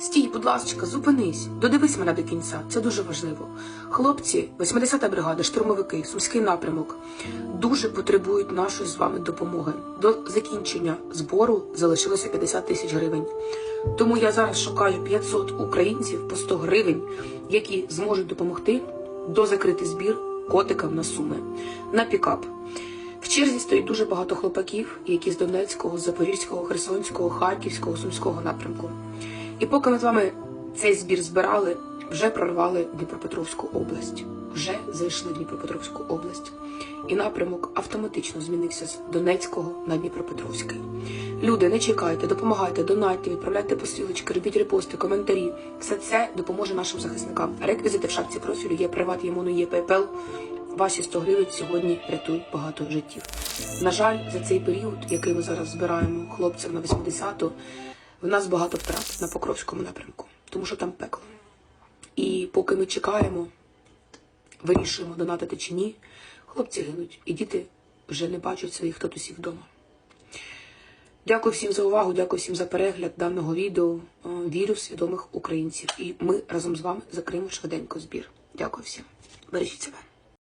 Стій, будь ласка, зупинись, додивись мене до кінця. Це дуже важливо. Хлопці, 80-та бригада, штурмовики, сумський напрямок дуже потребують нашої з вами допомоги. До закінчення збору залишилося 50 тисяч гривень. Тому я зараз шукаю 500 українців по 100 гривень, які зможуть допомогти дозакрити збір котикам на суми на пікап. В черзі стоїть дуже багато хлопаків, які з Донецького, Запорізького, Херсонського, Харківського, Сумського напрямку. І поки ми з вами цей збір збирали, вже прорвали Дніпропетровську область, вже зайшли в Дніпропетровську область. І напрямок автоматично змінився з Донецького на Дніпропетровський. Люди, не чекайте, допомагайте, донайте, відправляйте посилочки, робіть репости, коментарі. Все це допоможе нашим захисникам. Реквізити в шапці профілю є приват, є моно, є PayPal. Ваші 100 гривень сьогодні рятують багато життів. На жаль, за цей період, який ми зараз збираємо хлопців на 80-ту, в нас багато втрат на Покровському напрямку, тому що там пекло. І поки ми чекаємо, вирішуємо, донатити чи ні, хлопці гинуть, і діти вже не бачать своїх татусів вдома. Дякую всім за увагу, дякую всім за перегляд даного відео. Е, Вірю в свідомих українців. І ми разом з вами закриємо швиденько збір. Дякую всім. Бережіть себе.